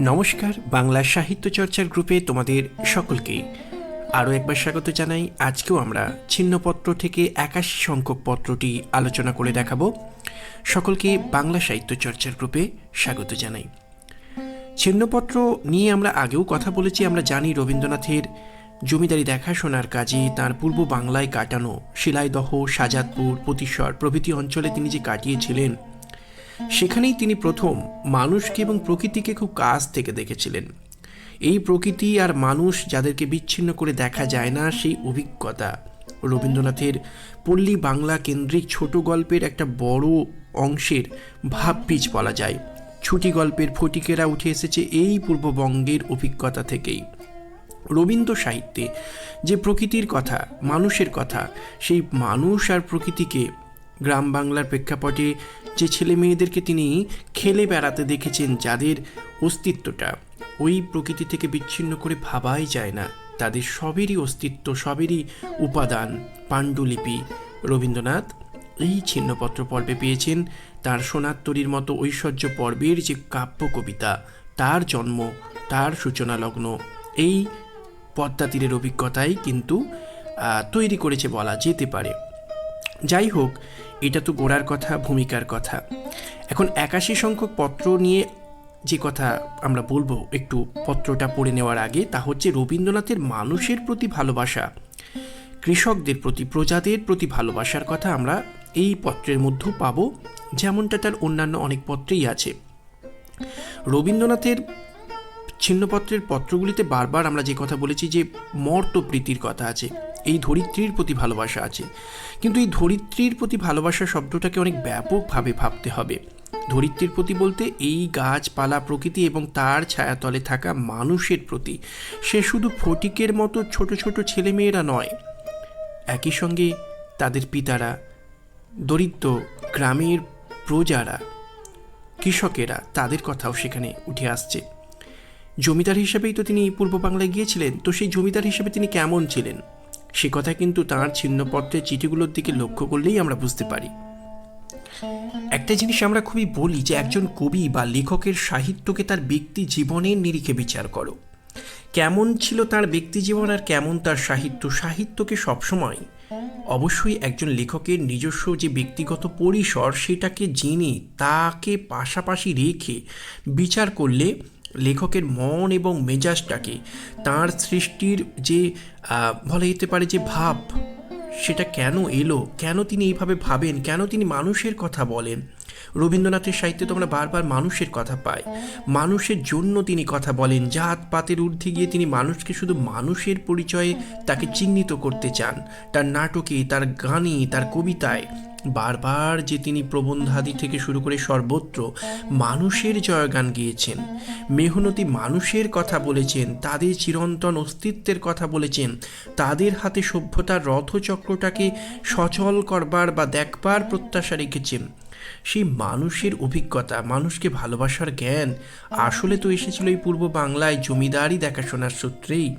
নমস্কার, বাংলা সাহিত্য চর্চার গ্রুপে তোমাদের সকলকে আরও একবার স্বাগত জানাই, আজকেও আমরা ছিন্নপত্র থেকে একাশি সংখ্যক পত্রটি আলোচনা করে দেখাবো। সকলকে বাংলা সাহিত্য চর্চার গ্রুপে স্বাগত জানাই। ছিন্নপত্র নিয়ে আমরা আগেও কথা বলেছি, আমরা জানি রবীন্দ্রনাথের জমিদারি দেখাশোনার কাজে তার পূর্ব বাংলায় কাটানো শিলাইদহ, সাজাদপুর প্রতিশ্বর প্রভৃতি অঞ্চলে তিনি যে কাটিয়েছিলেন সেখানেই তিনি প্রথম মানুষকে এবং প্রকৃতিকে খুব কাছ থেকে দেখেছিলেন। এই প্রকৃতি আর মানুষ যাদেরকে বিচ্ছিন্ন করে দেখা যায় না, সেই অভিজ্ঞতা। রবীন্দ্রনাথের পল্লী বাংলা কেন্দ্রিক ছোট গল্পের একটা বড় অংশের ভাববীজ বলা যায়। ছুটি গল্পের ফটিকেরা উঠে এসেছে এই পূর্ববঙ্গের অভিজ্ঞতা থেকেই। রবীন্দ্র সাহিত্যে যে প্রকৃতির কথা, মানুষের কথা, সেই মানুষ আর প্রকৃতিকে গ্রাম বাংলার প্রেক্ষাপটে যে ছেলে মেয়েদেরকে তিনি খেলে বেড়াতে দেখেছেন, যাদের অস্তিত্বটা ওই প্রকৃতি থেকে বিচ্ছিন্ন করে ভাবাই যায় না। তাদের সবেরই অস্তিত্ব, সবেরই উপাদান পাণ্ডুলিপি। রবীন্দ্রনাথ এই ছিন্নপত্র পর্বে পেয়েছেন তার সোনাত্তরীর মতো ঐশ্বর্য পর্বের যে কাব্য কবিতা, তার জন্ম, তার সূচনা লগ্ন এই পদ্মা তীরের অভিজ্ঞতাই কিন্তু তৈরি করেছে বলা যেতে পারে। যাই হোক, এটা তো গোড়ার কথা, ভূমিকার কথা। এখন একাশি সংখ্যক পত্র নিয়ে যে কথা আমরা বলব, একটু পত্রটা পড়ে নেওয়ার আগে, তা হচ্ছে রবীন্দ্রনাথের মানুষের প্রতি ভালোবাসা। কৃষকদের প্রতি, প্রজাদের প্রতি ভালোবাসার কথা আমরা এই পত্রের মধ্যেও পাবো, যেমনটা তার অন্যান্য অনেক পত্রেই আছে। রবীন্দ্রনাথের ছিন্নপত্রের পত্রগুলিতে বারবার আমরা যে কথা বলেছি যে মর্ত প্রীতির কথা আছে। এই ধরিত্রীর প্রতি ভালোবাসা আছে। কিন্তু এই ধরিত্রীর প্রতি ভালোবাসা শব্দটাকে অনেক ব্যাপকভাবে ভাবতে হবে। ধরিত্রীর প্রতি বলতে এই গাছপালা প্রকৃতি এবং তার ছায়াতলে থাকা মানুষের প্রতি। সে শুধু ফটিকের মতো ছোট ছোট ছেলেমেয়েরা নয়। একই সঙ্গে তাদের পিতারা, দরিদ্র গ্রামের প্রজারা, কৃষকেরা তাদের কথাও সেখানে উঠে আসছে। জমিদার হিসেবেই তো তিনি পূর্ব বাংলায় গিয়েছিলেন। তো সেই জমিদার হিসেবে তিনি কেমন ছিলেন? সে কথা কিন্তু তাঁর ছিন্নপত্রের চিঠিগুলোর দিকে লক্ষ্য করলেই আমরা বুঝতে পারি। একটা জিনিস আমরা খুবই বলি যে একজন কবি বা লেখকের সাহিত্যকে তার ব্যক্তি জীবনের নিরিখে বিচার করো। কেমন ছিল তার ব্যক্তি জীবন আর কেমন তার সাহিত্য? সাহিত্যকে সবসময় অবশ্যই একজন লেখকের নিজস্ব যে ব্যক্তিগত পরিসর সেটাকে জেনে তাকে পাশাপাশি রেখে বিচার করলে লেখকের মন এবং মেজাজটাকে, তার সৃষ্টির যে বলা যেতে পারে যে ভাব, সেটা কেন এলো? কেন তিনি এইভাবে ভাবেন? কেন তিনি মানুষের কথা বলেন? রবীন্দ্রনাথের সাহিত্যে তো আমরা বারবার মানুষের কথা পাই। মানুষের জন্য তিনি কথা বলেন, জাত পাতের ঊর্ধ্বে গিয়ে তিনি মানুষকে শুধু মানুষের পরিচয়ে তাকে চিহ্নিত করতে চান। তার নাটকে, তার গানে, তার কবিতায়। বারবার যে তিনি প্রবন্ধাদি থেকে শুরু করে সর্বত্র মানুষের জয়গান গিয়েছেন, মেহনতি মানুষের কথা বলেছেন, তাদের চিরন্তন অস্তিত্বের কথা বলেছেন, তাদের হাতে সভ্যতার রথচক্রটাকে সচল করবার বা দেখবার প্রত্যাশা রেখেছেন। সেই মানুষের অভিজ্ঞতা, মানুষকে ভালোবাসার জ্ঞান আসলে তো এসেছিল এই পূর্ব বাংলায় জমিদারি দেখাশোনার সূত্রেই।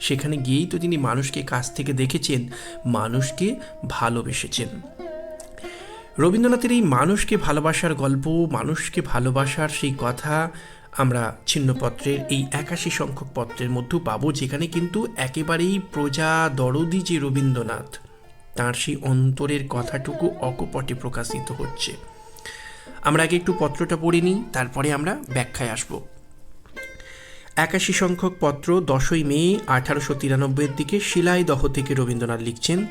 সেখানে গিয়েই তো তিনি মানুষকে কাছ থেকে দেখেছেন, মানুষকে ভালোবেসেছেন। রবীন্দ্রনাথের এই মানুষকে ভালোবাসার গল্প, মানুষকে ভালোবাসার সেই কথা আমরা ছিন্নপত্রের এই একাশি সংখ্যক পত্রের মধ্যেও পাবো, যেখানে কিন্তু একেবারেই প্রজা দরদি যে রবীন্দ্রনাথ, তার সেই অন্তরের কথাটুকু অকপটে প্রকাশিত হচ্ছে। আমরা আগে একটু পত্রটা পড়ে নিই, তারপরে আমরা ব্যাখ্যায় আসব। একাশি সংখ্যক পত্র দশই মে আঠারোশো তিরানব্বইয়ের দিকে শিলাইদহ থেকে রবীন্দ্রনাথ লিখছেন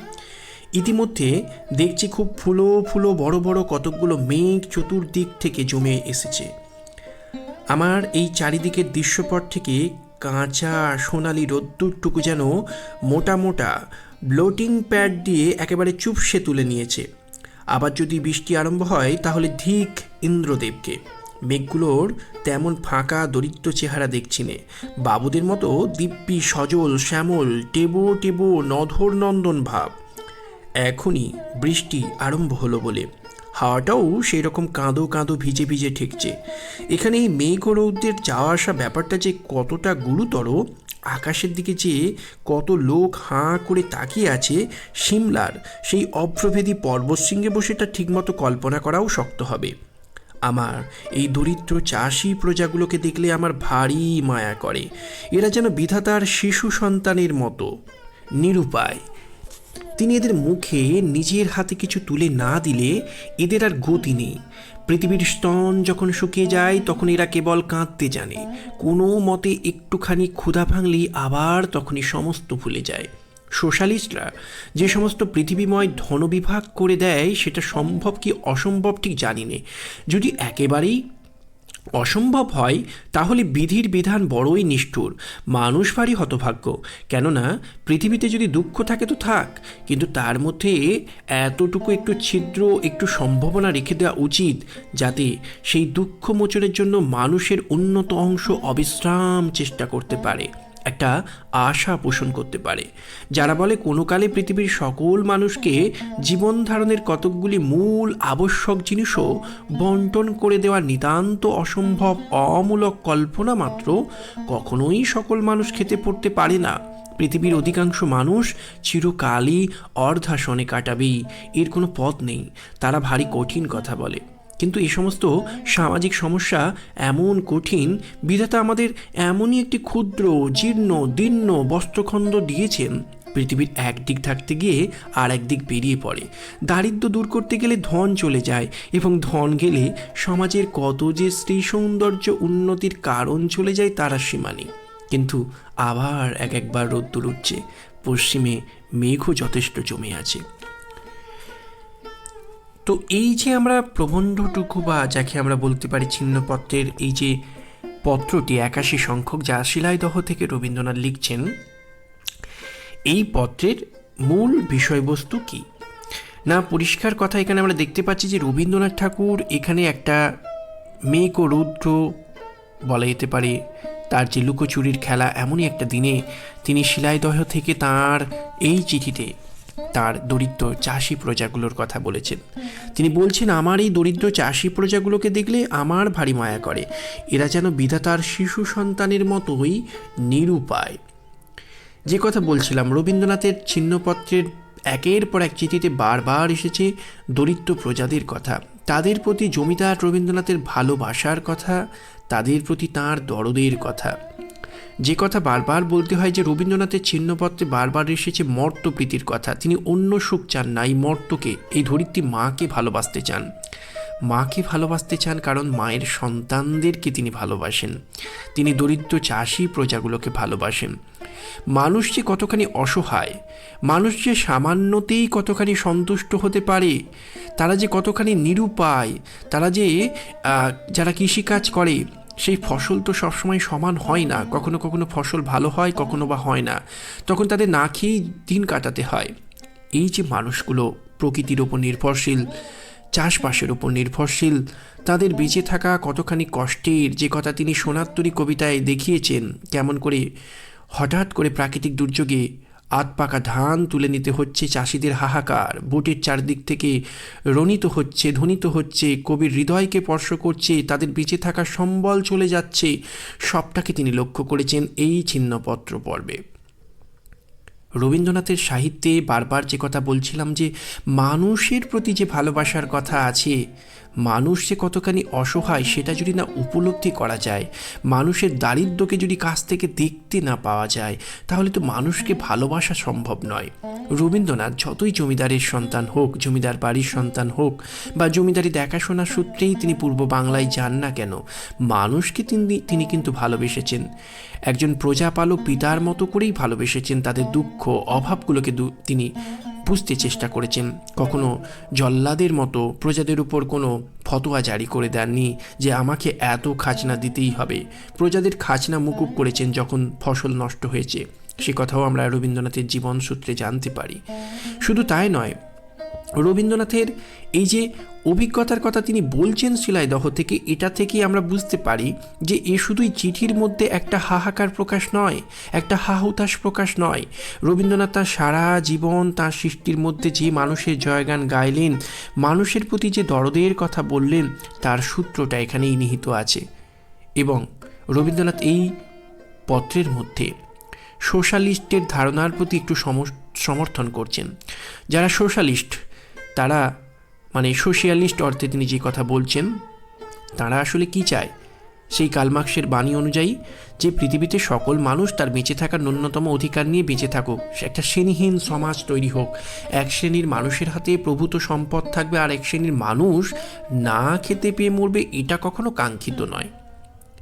ইতিমধ্যে দেখছি খুব ফুলো ফুলো বড় বড় কতকগুলো মেঘ চতুর্দিক থেকে জমে এসেছে। আমার এই চারিদিকের দৃশ্যপট থেকে কাঁচা সোনালি রোদ্দুরটুকু যেন মোটা মোটা ব্লোটিং প্যাড দিয়ে একেবারে চুপসে তুলে নিয়েছে। আবার যদি বৃষ্টি আরম্ভ হয়, তাহলে ধিক ইন্দ্রদেবকে। মেঘগুলোর তেমন ফাঁকা দরিদ্র চেহারা দেখছি নে। বাবুদের মতো দিব্যি, সজল, শ্যামল, টেবো টেবো, নধর নন্দন ভাব। এখনই বৃষ্টি আরম্ভ হলো বলে। হাওয়াটাও সেই রকম কাঁদো কাঁদো ভিজে ভিজে ঠেকছে। এখানে এই মেঘ রৌদ্রের যাওয়া আসা ব্যাপারটা যে কতটা গুরুতর, আকাশের দিকে যে কত লোক হাঁ করে তাকিয়ে আছে সিমলার, সেই অভ্রভেদী পর্বতশৃঙ্গে বসে তা ঠিকমতো কল্পনা করাও শক্ত হবে। আমার এই দরিদ্র চাষি প্রজাগুলোকে দেখলে আমার ভারী মায়া করে। এরা যেন বিধাতার শিশু সন্তানের মতো। নিরুপায় তিনি এদের মুখে নিজের হাতে কিছু তুলে না দিলে এদের আর গতি নেই। পৃথিবীর স্তন যখন শুকিয়ে যায়, তখন এরা কেবল কাঁদতে জানে। কোনো মতে একটুখানি ক্ষুধা ভাঙলেই আবার তখনই সমস্ত ভুলে যায়। সোশ্যালিস্টরা যে সমস্ত পৃথিবীময় ধনবিভাগ করে দেয়, সেটা সম্ভব কি অসম্ভব ঠিক জানি নে। যদি একেবারেই অসম্ভব হয়, তাহলে বিধির বিধান বড়ই নিষ্ঠুর। মানুষ ভারী হতভাগ্য। কেননা, পৃথিবীতে যদি দুঃখ থাকে তো থাক, কিন্তু তার মধ্যে এতটুকু একটু ছিদ্র, একটু সম্ভাবনা রেখে দেওয়া উচিত, যাতে সেই দুঃখ মোচনের জন্য মানুষের উন্নত অংশ অবিশ্রাম চেষ্টা করতে পারে। একটা আশা পোষণ করতে পারে। যারা বলে কোনো কালে পৃথিবীর সকল মানুষকে জীবন ধারণের কতকগুলি মূল আবশ্যক জিনিসও বন্টন করে দেওয়া নিতান্ত অসম্ভব অমূলক কল্পনা মাত্র কখনোই সকল মানুষ খেতে পড়তে পারে না। পৃথিবীর অধিকাংশ মানুষ চিরকালই অর্ধাসনে কাটাবেই, এর কোনো পথ নেই। তারা ভারী কঠিন কথা বলে। কিন্তু এই সমস্ত সামাজিক সমস্যা এমন কঠিন, বিধাতা আমাদের এমনই একটি ক্ষুদ্র, জীর্ণ, দীর্ণ বস্ত্রখণ্ড দিয়েছেন পৃথিবীর এক দিক থাকতে গিয়ে আর একদিক বেরিয়ে পড়ে। দারিদ্র দূর করতে গেলে ধন চলে যায় এবং ধন গেলে সমাজের কত যে স্ত্রী সৌন্দর্য উন্নতির কারণ চলে যায় তারা সীমা নেই। কিন্তু আবার এক একবার রোদ্দুর উঠছে। পশ্চিমে মেঘও যথেষ্ট জমে আছে। তো এই যে আমরা প্রবন্ধটুকু বা যাকে আমরা বলতে পারি ছিন্নপত্রের এই যে পত্রটি একাশি সংখ্যক যা শিলাইদহ থেকে রবীন্দ্রনাথ লিখছেন, এই পত্রের মূল বিষয়বস্তু কি? না, পরিষ্কার কথা, এখানে আমরা দেখতে পাচ্ছি যে রবীন্দ্রনাথ ঠাকুর এখানে একটা মেঘ ও রৌদ্র বলা যেতে পারে, তার যে লুকোচুরির খেলা, এমনই একটা দিনে তিনি শিলাইদহ থেকে তার এই চিঠিতে তার দরিদ্র চাষি প্রজাগুলোর কথা বলেছেন। তিনি বলছেন, আমার এই দরিদ্র চাষি প্রজাগুলোকে দেখলে আমার ভারী মায়া করে। এরা যেন বিধাতার শিশু সন্তানের মতোই নিরুপায়। যে কথা বলছিলাম, রবীন্দ্রনাথের ছিন্নপত্রের একের পর এক চিঠিতে বারবার এসেছে দরিদ্র প্রজাদের কথা। তাদের প্রতি জমিদার রবীন্দ্রনাথের ভালোবাসার কথা, তাদের প্রতি তাঁর দরদের কথা। যে কথা বারবার বলতে হয় যে রবীন্দ্রনাথের ছিন্নপত্রে বারবার এসেছে মর্তপ্রীতির কথা। তিনি অন্য সুখ চান না, এই মর্তকে, এই ধরিত্রী মাকে ভালোবাসতে চান। মাকে ভালোবাসতে চান কারণ মায়ের সন্তানদেরকে তিনি ভালোবাসেন। তিনি দরিদ্র চাষি প্রজাগুলোকে ভালোবাসেন। মানুষ যে কতখানি অসহায়, মানুষ যে সামান্যতেই কতখানি সন্তুষ্ট হতে পারে, তারা যে কতখানি নিরুপায়, তারা যে যারা কৃষিকাজ করে সেই ফসল তো সবসময় সমান হয় না। কখনো কখনো ফসল ভালো হয়, কখনো বা হয় না। তখন তাদের না খেয়েই দিন কাটাতে হয়। এই যে মানুষগুলো প্রকৃতির ওপর নির্ভরশীল, চাষবাসের ওপর নির্ভরশীল, তাদের বেঁচে থাকা কতখানি কষ্টের, যে কথা তিনি সোনাত্তরী কবিতায় দেখিয়েছেন, কেমন করে হঠাৎ করে প্রাকৃতিক দুর্যোগে আত পাকা ধান তুলে নিতে হচ্ছে চাষিদের হাহাকার। বুটের চারদিক থেকে রণিত হচ্ছে, ধ্বনিত হচ্ছে, কবির হৃদয়কে স্পর্শ করছে, তাদের বেঁচে থাকার সম্বল চলে যাচ্ছে। সবটাকে তিনি লক্ষ্য করেছেন এই ছিন্নপত্র পর্বে। রবীন্দ্রনাথের সাহিত্যে বারবার যে কথা বলছিলাম যে মানুষের প্রতি যে ভালোবাসার কথা আছে, মানুষ যে কতখানি অসহায় সেটা যদি না উপলব্ধি করা যায়, মানুষের দারিদ্রকে যদি কাছ থেকে দেখতে না পাওয়া যায়, তাহলে তো মানুষকে ভালোবাসা সম্ভব নয়। রবীন্দ্রনাথ যতই জমিদারের সন্তান হোক, জমিদার বাড়ির সন্তান হোক বা জমিদারি দেখাশোনার সূত্রেই তিনি পূর্ব বাংলায় যান না কেন, মানুষকে তিনি তিনি কিন্তু ভালোবেসেছেন। একজন প্রজাপালক পিতার মতো করেই ভালোবেসেছেন তাদের দুঃখ, অভাবগুলোকে তিনি বুঝতে চেষ্টা করেছেন। কখনো জল্লাদের মতো প্রজাদের উপর কোনো ফতোয়া জারি করে দেননি যে আমাকে এত খাজনা দিতেই হবে। প্রজাদের খাজনা মুকুব করেছেন যখন ফসল নষ্ট হয়েছে। সে কথাও আমরা রবীন্দ্রনাথের জীবন সূত্রে জানতে পারি। শুধু তাই নয়, রবীন্দ্রনাথের এই যে অভিজ্ঞতার কথা তিনি বলছেন শিলাইদহ থেকে, এটা থেকে আমরা বুঝতে পারি যে এ শুধুই চিঠির মধ্যে একটা হাহাকার প্রকাশ নয়, একটা হাহুতাশ প্রকাশ নয়। রবীন্দ্রনাথ তার সারা জীবন তার সৃষ্টির মধ্যে যে মানুষের জয়গান গাইলেন, মানুষের প্রতি যে দরদের কথা বললেন, তার সূত্রটা এখানেই নিহিত আছে। এবং রবীন্দ্রনাথ এই পত্রের মধ্যে সোশ্যালিস্টের ধারণার প্রতি একটু সমর্থন করছেন। যারা সোশ্যালিস্ট, তারা মানে সোশিয়ালিস্ট অর্থে তিনি যে কথা বলছেন, তারা আসলে কি চায়? সেই কালমার্ক্সের বাণী অনুযায়ী, যে পৃথিবীতে সকল মানুষ তার বেঁচে থাকার ন্যূনতম অধিকার নিয়ে বেঁচে থাকুক একটা শ্রেণীহীন সমাজ তৈরি হোক। এক শ্রেণির মানুষের হাতে প্রভূত সম্পদ থাকবে, আর এক শ্রেণির মানুষ না খেতে পেয়ে মরবে, এটা কখনো কাঙ্ক্ষিত নয়।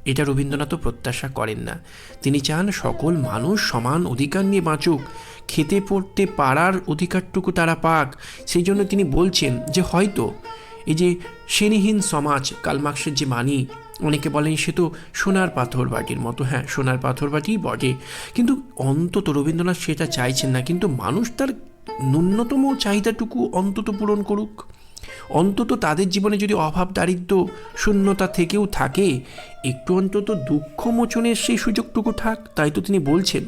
এটা রবীন্দ্রনাথও প্রত্যাশা করেন না। তিনি চান সকল মানুষ সমান অধিকার নিয়ে বাঁচুক। খেতে পড়তে পারার অধিকারটুকু তারা পাক। সেই জন্য তিনি বলছেন যে, হয়তো এই যে শ্রেণীহীন সমাজ, কালমার্ক্সের যে মানি অনেকে বলেন সে তো সোনার পাথর বাটির মতো। হ্যাঁ সোনার পাথর বাটিই বটে। কিন্তু অন্তত রবীন্দ্রনাথ সেটা চাইছেন না। কিন্তু মানুষ তার ন্যূনতম চাহিদাটুকু অন্তত পূরণ করুক। অন্তত তাদের জীবনে যদি অভাব দারিদ্র শূন্যতা থেকেও থাকে, একটু অন্তত দুঃখ মোচনের সেই সুযোগটুকু থাক, তাই তো তিনি বলছেন।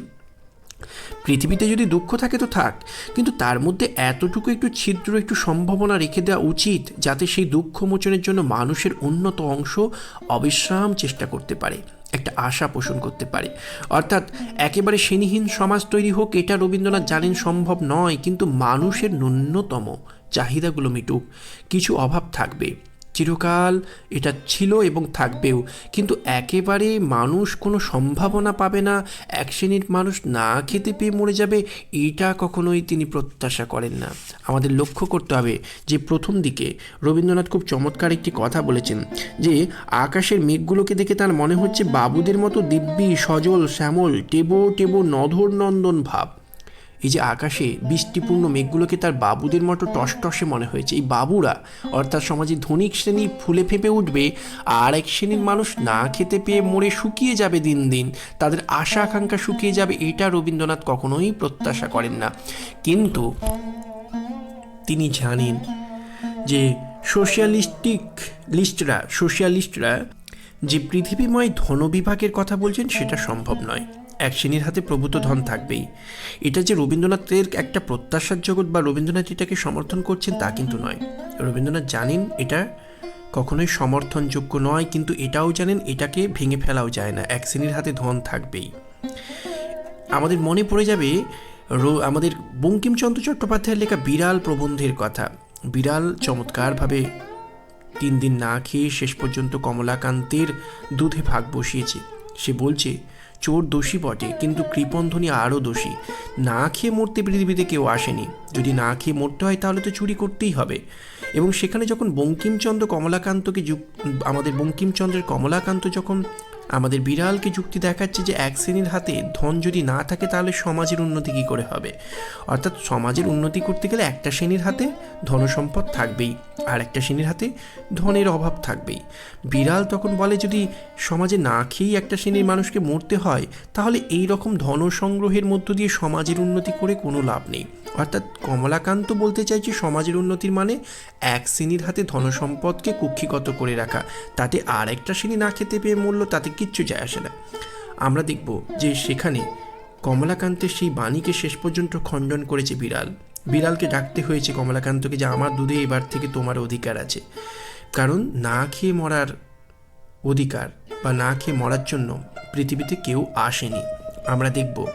পৃথিবীতে যদি দুঃখ থাকে তো থাক, কিন্তু তার মধ্যে এতটুকু একটু ছিদ্র, একটু সম্ভাবনা রেখে দেওয়া উচিত, যাতে সেই দুঃখ মোচনের জন্য মানুষের উন্নত অংশ অবিশ্রাম চেষ্টা করতে পারে, একটা আশা পোষণ করতে পারে। অর্থাৎ একেবারে শ্রেণীহীন সমাজ তৈরি হোক, এটা রবীন্দ্রনাথ জানেন সম্ভব নয়, কিন্তু মানুষের ন্যূনতম চাহিদাগুলো মিটুক, কিছু অভাব থাকবে। চিরকাল এটা ছিল এবং থাকবেও, কিন্তু একেবারে মানুষ কোনো সম্ভাবনা পাবে না, এক শ্রেণির মানুষ না খেতে পেয়ে মরে যাবে, এটা কখনোই তিনি প্রত্যাশা করেন না। আমাদের লক্ষ্য করতে হবে যে প্রথম দিকে রবীন্দ্রনাথ খুব চমৎকার একটি কথা বলেছেন যে আকাশের মেঘগুলোকে দেখে তার মনে হচ্ছে বাবুদের মতো দিব্যি, সজল, শ্যামল, টেবো টেবো, নধর নন্দন ভাব। এই যে আকাশে বৃষ্টিপূর্ণ মেঘগুলোকে তার বাবুদের মতো টসটসে মনে হয়েছে। এই বাবুরা, অর্থাৎ সমাজে ধনিক শ্রেণি, ফুলে ফেঁপে উঠবে, আর এক শ্রেণির মানুষ না খেতে পেয়ে মরে শুকিয়ে যাবে দিন দিন। তাদের আশা, আকাঙ্ক্ষা শুকিয়ে যাবে, এটা রবীন্দ্রনাথ কখনোই প্রত্যাশা করেন না। কিন্তু তিনি জানেন যে সোশ্যালিস্টিক লিস্টরা, সোশ্যালিস্টরা যে পৃথিবীময় ধনবিভাগের কথা বলছেন, সেটা সম্ভব নয়। এক শ্রেণির হাতে প্রভূত ধন থাকবেই। এটা যে রবীন্দ্রনাথের একটা প্রত্যাশার জগৎ বা রবীন্দ্রনাথ এটাকে সমর্থন করছেন তা কিন্তু নয়। রবীন্দ্রনাথ জানেন এটা কখনোই সমর্থনযোগ্য নয়, কিন্তু এটাও জানেন এটাকে ভেঙে ফেলাও যায় না, এক শ্রেণির হাতে ধন থাকবেই। আমাদের মনে পড়ে যাবে আমাদের বঙ্কিমচন্দ্র চট্টোপাধ্যায়ের লেখা বিড়াল প্রবন্ধের কথা। বিড়াল চমৎকারভাবে তিন দিন না খেয়ে শেষ পর্যন্ত কমলাকান্তের দুধে ভাগ বসিয়েছে। সে বলছে চোর দোষী বটে, কিন্তু কৃপন্ধনী আরও দোষী। না খেয়ে মরতে পৃথিবীতে কেউ আসেনি। যদি না খেয়ে মরতে হয়, তাহলে তো চুরি করতেই হবে। এবং সেখানে যখন বঙ্কিমচন্দ্র কমলাকান্তকে যুক্ত আমাদের বঙ্কিমচন্দ্রের কমলাকান্ত যখন আমাদের বিড়ালকে যুক্তি দেখাচ্ছে যে এক শ্রেণির হাতে ধন যদি না থাকে, তাহলে সমাজের উন্নতি কী করে হবে? অর্থাৎ সমাজের উন্নতি করতে গেলে একটা শ্রেণির হাতে ধনসম্পদ থাকবেই, আর একটা শ্রেণির হাতে ধনের অভাব থাকবেই। বিড়াল তখন বলে, যদি সমাজে না খেয়েই একটা শ্রেণির মানুষকে মরতে হয়, তাহলে এই রকম ধন সংগ্রহের মধ্য দিয়ে সমাজের উন্নতি করে কোনো লাভ নেই। অর্থাৎ কমলাকান্ত বলতে চাইছে সমাজের উন্নতির মানে এক শ্রেণির হাতে ধনসম্পদকে কুক্ষিগত করে রাখা। তাতে আর একটা শ্রেণি না খেতে পেয়ে মূল্য তাতে কিচ্ছু যায় আসে না। আমরা দেখব যে সেখানে কমলাকান্তের সেই বাণীকে শেষ পর্যন্ত খণ্ডন করেছে বিড়াল। বিড়ালকে ডাকতে হয়েছে কমলাকান্তকে যে, আমার দুধে এবার থেকে তোমার অধিকার আছে। কারণ না খেয়ে মরার অধিকার বা না খেয়ে মরার জন্য পৃথিবীতে কেউ আসেনি। আমরা দেখব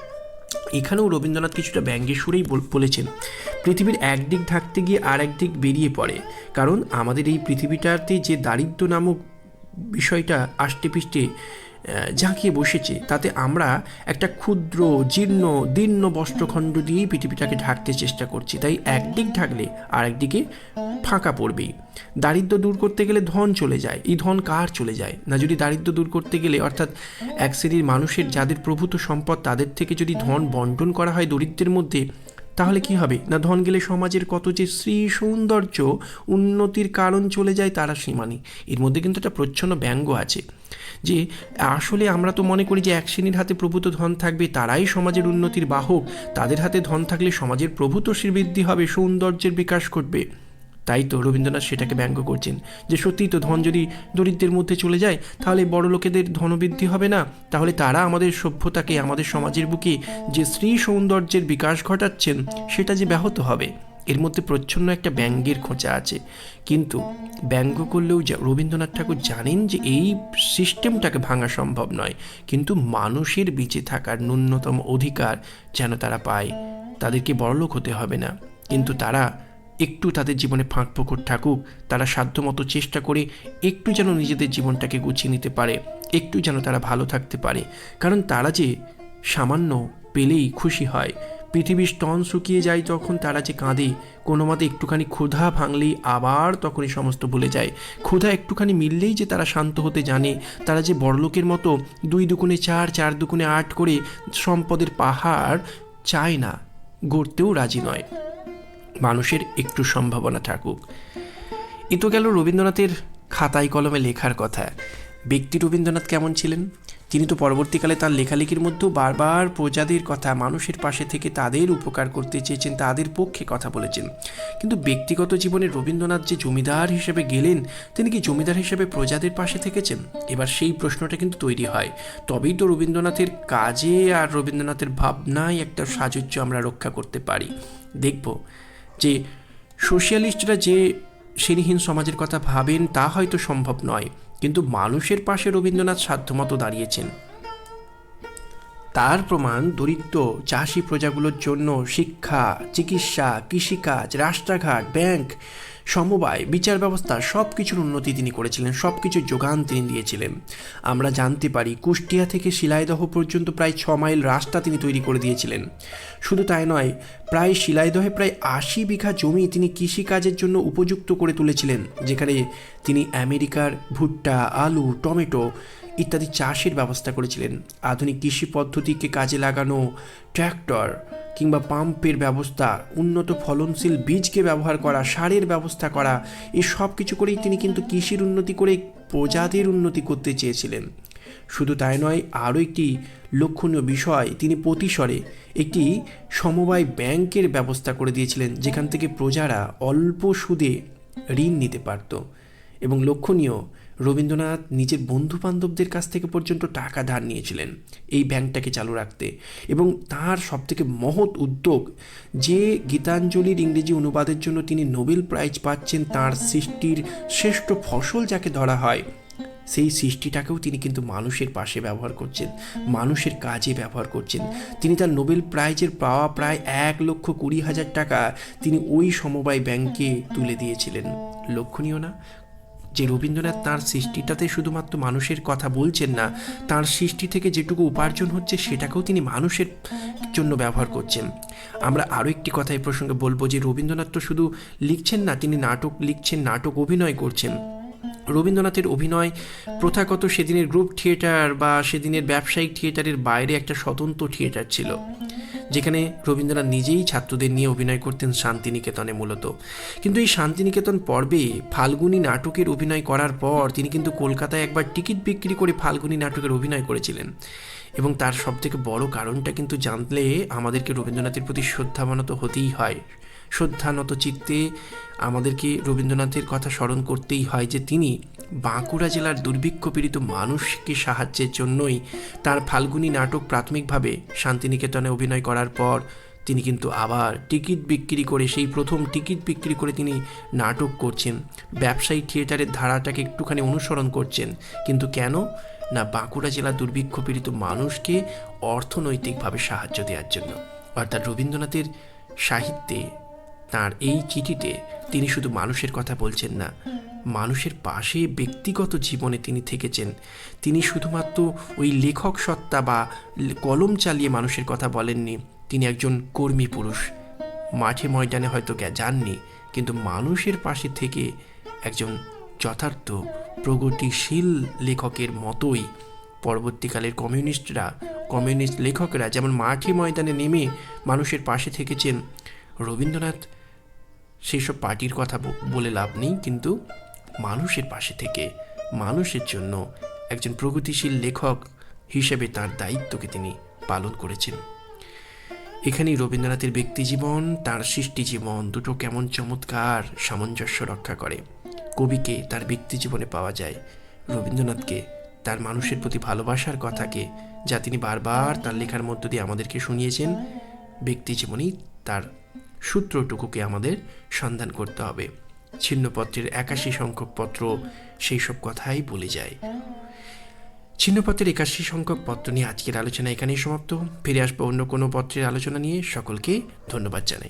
এখানেও রবীন্দ্রনাথ কিছুটা ব্যঙ্গের সুরেই বলেছেন, পৃথিবীর একদিক থাকতে গিয়ে আর একদিক বেরিয়ে পড়ে। কারণ আমাদের এই পৃথিবীটাতে যে দারিদ্র নামক বিষয়টা আষ্টে পিষ্টে ঝাঁকিয়ে বসেছে, তাতে আমরা একটা ক্ষুদ্র, জীর্ণ, দীর্ণ বস্ত্রখণ্ড দিয়েই পৃথিবীটাকে ঢাকতে চেষ্টা করছি। তাই একদিক ঢাকলে আরেকদিকে ফাঁকা পড়বেই। দারিদ্র দূর করতে গেলে ধন চলে যায়। এই ধন কার চলে যায়? না, যদি দারিদ্র দূর করতে গেলে, অর্থাৎ এক শ্রেণির মানুষের যাদের প্রভূত সম্পদ, তাদের থেকে যদি ধন বন্টন করা হয় দরিদ্রের মধ্যে, তাহলে কি হবে? না, ধন গেলে সমাজের কত যে শ্রী সৌন্দর্য, উন্নতির কারণ চলে যায় তারা সীমা নেই এর মধ্যে কিন্তু একটা প্রচ্ছন্ন ব্যঙ্গ আছে। যে আসলে আমরা তো মনে করি যে এক শ্রেণির হাতে প্রভূত ধন থাকবে, তারাই সমাজের উন্নতির বাহক। তাদের হাতে ধন থাকলে সমাজের প্রভূত শ্রীবৃদ্ধি হবে, সৌন্দর্যের বিকাশ ঘটবে। তাই তো রবীন্দ্রনাথ সেটাকে ব্যঙ্গ করছেন যে সত্যিই তো ধন যদি দরিদ্রের মধ্যে চলে যায়, তাহলে বড় লোকেদের ধনবৃদ্ধি হবে না? তাহলে তারা আমাদের সভ্যতাকে, আমাদের সমাজের বুকে যে স্ত্রী সৌন্দর্যের বিকাশ ঘটাচ্ছেন, সেটা যে ব্যাহত হবে। এর মধ্যে প্রচ্ছন্ন একটা ব্যঙ্গের খোঁচা আছে। কিন্তু ব্যঙ্গ করলেও রবীন্দ্রনাথ ঠাকুর জানেন যে এই সিস্টেমটাকে ভাঙা সম্ভব নয়। কিন্তু মানুষের বেঁচে থাকার ন্যূনতম অধিকার যেন তারা পায়, তাদেরকে বড়লোক হতে হবে না। কিন্তু তারা একটু তাদের জীবনে ফাঁক ফোকর থাকুক, তারা সাধ্যমতো চেষ্টা করে একটু যেন নিজেদের জীবনটাকে গুছিয়ে নিতে পারে, একটু যেন তারা ভালো থাকতে পারে। কারণ তারা যে সামান্য পেলেই খুশি হয় পৃথিবীর স্তন শুকিয়ে যায় তখন তারা যে কাঁদে। কোনো মতে একটুখানি ক্ষুধা ভাঙলেই আবার তখনই সমস্ত ভুলে যায়। ক্ষুধা একটুখানি মিললেই যে তারা শান্ত হতে জানে। তারা যে বড়লোকের মতো দুই দুগুণে চার চার দুগুণে আট করে সম্পদের পাহাড় চায় না, গড়তেও রাজি নয়। মানুষের একটু সম্ভাবনা থাকুক। এ তো গেল রবীন্দ্রনাথের খাতায় কলমে লেখার কথা। ব্যক্তি রবীন্দ্রনাথ কেমন ছিলেন? তিনি তো পরবর্তীকালে তার লেখালেখির মধ্যেও বারবার প্রজাদের কথা, মানুষের পাশে থেকে তাদের উপকার করতে চেয়েছেন, তাদের পক্ষে কথা বলেছেন। কিন্তু ব্যক্তিগত জীবনে রবীন্দ্রনাথ যে জমিদার হিসেবে গেলেন, তিনি কি জমিদার হিসেবে প্রজাদের পাশে থেকেছেন? এবার সেই প্রশ্নটা কিন্তু তৈরি হয়। তবেই তো রবীন্দ্রনাথের কাজে আর রবীন্দ্রনাথের ভাবনায় একটা সাজুজ্য আমরা রক্ষা করতে পারি। দেখব যে সোশ্যালিস্টরা যে শ্রেণীহীন সমাজের কথা ভাবেন, তা হয়তো সম্ভব নয়। কিন্তু মানুষের পাশে রবীন্দ্রনাথ সাধ্যমতো দাঁড়িয়েছেন। তার প্রমাণ দরিদ্র, চাষি প্রজাগুলোর জন্য শিক্ষা, চিকিৎসা, কৃষিকাজ, রাস্তাঘাট, ব্যাংক সমবায়, বিচার ব্যবস্থা সব কিছুর উন্নতি তিনি করেছিলেন সব কিছুর যোগান তিনি দিয়েছিলেন। আমরা জানতে পারি, কুষ্টিয়া থেকে শিলাইদহ পর্যন্ত প্রায় ছ মাইল রাস্তা তিনি তৈরি করে দিয়েছিলেন। শুধু তাই নয়, প্রায় শিলাইদহে প্রায় আশি বিঘা জমি তিনি কৃষিকাজের জন্য উপযুক্ত করে তুলেছিলেন, যেখানে তিনি আমেরিকার ভুট্টা, আলু, টমেটো ইত্যাদি চাষের ব্যবস্থা করেছিলেন। আধুনিক কৃষি পদ্ধতিকে কাজে লাগানো, ট্র্যাক্টর কিংবা পাম্পের ব্যবস্থা, উন্নত ফলনশীল বীজকে ব্যবহার করা, সারের ব্যবস্থা করা এই সব কিছু করেই তিনি কিন্তু কৃষির উন্নতি করে প্রজাতির উন্নতি করতে চেয়েছিলেন। শুধু তাই নয়, আরও একটি লক্ষণীয় বিষয়, তিনি প্রতিসরে একটি সমবায় ব্যাংকের ব্যবস্থা করে দিয়েছিলেন, যেখান থেকে প্রজারা অল্প সুদে ঋণ নিতে পারত। এবং লক্ষণীয় রবীন্দ্রনাথ নিজের বন্ধু বান্ধবদের কাছ থেকে পর্যন্ত টাকা ধার নিয়েছিলেন এই ব্যাংকটাকে চালু রাখতে। এবং তার সবথেকে মহৎ উদ্যোগ যে গীতাঞ্জলির ইংরেজি অনুবাদের জন্য তিনি নোবেল প্রাইজ পাচ্ছেন, তার সৃষ্টির শ্রেষ্ঠ ফসল যাকে ধরা হয়, সেই সৃষ্টিটাকেও তিনি কিন্তু মানুষের পাশে ব্যবহার করছেন, মানুষের কাজে ব্যবহার করছেন। তিনি তার নোবেল প্রাইজের পাওয়া প্রায় এক লক্ষ কুড়ি হাজার টাকা তিনি ওই সমবায় ব্যাংকে তুলে দিয়েছিলেন। লক্ষণীয় না? যে রবীন্দ্রনাথ তার সৃষ্টিটাতে শুধুমাত্র মানুষের কথা বলছেন না, তার সৃষ্টি থেকে যেটুকু উপার্জন হচ্ছে সেটাকেও তিনি মানুষের জন্য ব্যবহার করছেন। আমরা আরও একটি কথা এই প্রসঙ্গে বলব যে রবীন্দ্রনাথ তো শুধু লিখছেন না, তিনি নাটক, লিখছেন, নাটক অভিনয় করছেন। রবীন্দ্রনাথের অভিনয় প্রথাগত সেদিনের গ্রুপ থিয়েটার বা সেদিনের ব্যবসায়িক থিয়েটারের বাইরে একটা স্বতন্ত্র থিয়েটার ছিল, যেখানে রবীন্দ্রনাথ নিজেই ছাত্রদের নিয়ে অভিনয় করতেন শান্তিনিকেতনে মূলত। কিন্তু এই শান্তিনিকেতন পর্বে ফাল্গুনী নাটকের অভিনয় করার পর তিনি কিন্তু কলকাতায় একবার টিকিট বিক্রি করে ফাল্গুনী নাটকের অভিনয় করেছিলেন। এবং তার সবথেকে বড় কারণটা কিন্তু জানলে আমাদেরকে রবীন্দ্রনাথের প্রতি শ্রদ্ধাবানত হতেই হয়। শ্রদ্ধানত চিত্তে আমাদেরকে রবীন্দ্রনাথের কথা স্মরণ করতেই হয় যে তিনি বাঁকুড়া জেলার দুর্ভিক্ষ পীড়িত মানুষকে সাহায্যের জন্যই তার ফাল্গুনী নাটক প্রাথমিকভাবে শান্তিনিকেতনে অভিনয় করার পর তিনি কিন্তু আবার টিকিট বিক্রি করে, সেই প্রথম টিকিট বিক্রি করে তিনি নাটক করছেন। ব্যবসায়ী থিয়েটারের ধারাটাকে একটুখানি অনুসরণ করছেন। কিন্তু কেন? না বাঁকুড়া জেলার দুর্ভিক্ষ পীড়িত মানুষকে অর্থনৈতিকভাবে সাহায্য দেওয়ার জন্য। অর্থাৎ রবীন্দ্রনাথের সাহিত্যে তার এই চিঠিতে তিনি শুধু মানুষের কথা বলছেন না, মানুষের পাশে ব্যক্তিগত জীবনে তিনি থেকেছেন। তিনি শুধুমাত্র ওই লেখক সত্তা বা কলম চালিয়ে মানুষের কথা বলেননি। তিনি একজন কর্মী পুরুষ। মাঠে ময়দানে হয়তো যাননি, কিন্তু মানুষের পাশে থেকে একজন যথার্থ, প্রগতিশীল লেখকের মতোই পরবর্তীকালের কমিউনিস্টরা, কমিউনিস্ট লেখকরা যেমন মাঠে ময়দানে নেমে মানুষের পাশে থেকেছেন, রবীন্দ্রনাথ সেই সব পার্টির কথা বলে লাভ নেই, কিন্তু মানুষের পাশে থেকে, মানুষের জন্য একজন প্রগতিশীল লেখক হিসেবে তার দায়িত্বকে তিনি পালন করেছেন। এখানেই রবীন্দ্রনাথের ব্যক্তিজীবন তার সৃষ্টি জীবন দুটো কেমন চমৎকার সামঞ্জস্য রক্ষা করে। কবিকে তার ব্যক্তিজীবনে পাওয়া যায়, রবীন্দ্রনাথকে তার মানুষের প্রতি ভালোবাসার কথাকে যা তিনি বারবার তার লেখার মধ্য দিয়ে আমাদেরকে শুনিয়েছেন ব্যক্তিজীবনেই তার সূত্রটুকুকে আমাদের সন্ধান করতে হবে। ছিন্নপত্রের একাশি সংখ্যক পত্র সেই সব কথাই বলে যায়। ছিন্নপত্রের একাশি সংখ্যক পত্র নিয়ে আজকের আলোচনা এখানেই সমাপ্ত। ফিরে আসব অন্য কোনো পত্রের আলোচনা নিয়ে। সকলকে ধন্যবাদ জানাই।